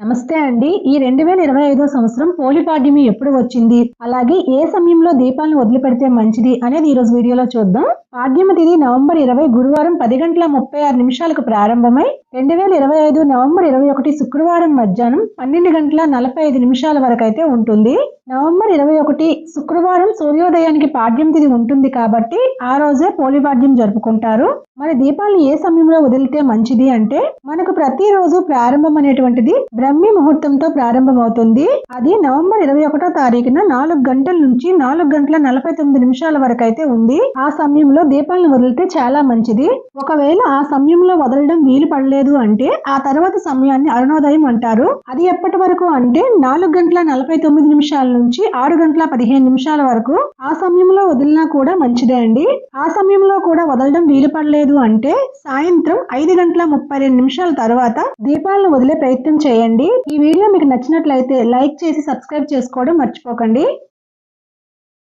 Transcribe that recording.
నమస్తే అండి. ఈ రెండు వేల ఇరవై ఐదో సంవత్సరం పోలి పాడ్యమి ఎప్పుడు వచ్చింది? అలాగే ఏ సమయంలో దీపాలను వదిలిపెడితే మంచిది అనేది ఈ రోజు వీడియోలో చూద్దాం. పాడ్యమ తిథి నవంబర్ ఇరవై గురువారం పది గంటల ముప్పై ఆరు నిమిషాలకు ప్రారంభమై రెండు వేల ఇరవై ఐదు నవంబర్ ఇరవై ఒకటి శుక్రవారం మధ్యాహ్నం పన్నెండు గంటల నలభై ఐదు నిమిషాల వరకు అయితే ఉంటుంది. నవంబర్ ఇరవై ఒకటి శుక్రవారం సూర్యోదయానికి పాడ్యం తిది ఉంటుంది కాబట్టి ఆ రోజే పోలిపాడ్యం జరుపుకుంటారు. మరి దీపాలు ఏ సమయంలో వదిలితే మంచిది అంటే మనకు ప్రతిరోజు ప్రారంభం అనేటువంటిది బ్రహ్మి ముహూర్తంతో ప్రారంభమవుతుంది. అది నవంబర్ ఇరవై ఒకటో తారీఖున నాలుగు గంటల నుంచి నాలుగు గంటల నలభై తొమ్మిది నిమిషాల వరకు అయితే ఉంది. ఆ సమయంలో దీపాలను వదిలితే చాలా మంచిది. ఒకవేళ ఆ సమయంలో వదలడం వీలు పడలేదు లేదు అంటే ఆ తర్వాత సమయాన్ని అరుణోదయం అంటారు. అది ఎప్పటి వరకు అంటే నాలుగు గంటల నలభై తొమ్మిది నిమిషాల నుంచి ఆరు గంటల పదిహేను నిమిషాల వరకు ఆ సమయంలో వదిలినా కూడా మంచిదే అండి. ఆ సమయంలో కూడా వదలడం వీలు పడలేదు అంటే సాయంత్రం ఐదు గంటల ముప్పై రెండు నిమిషాల తర్వాత దీపాలను వదిలే ప్రయత్నం చేయండి. ఈ వీడియో మీకు నచ్చినట్లయితే లైక్ చేసి సబ్స్క్రైబ్ చేసుకోవడం మర్చిపోకండి.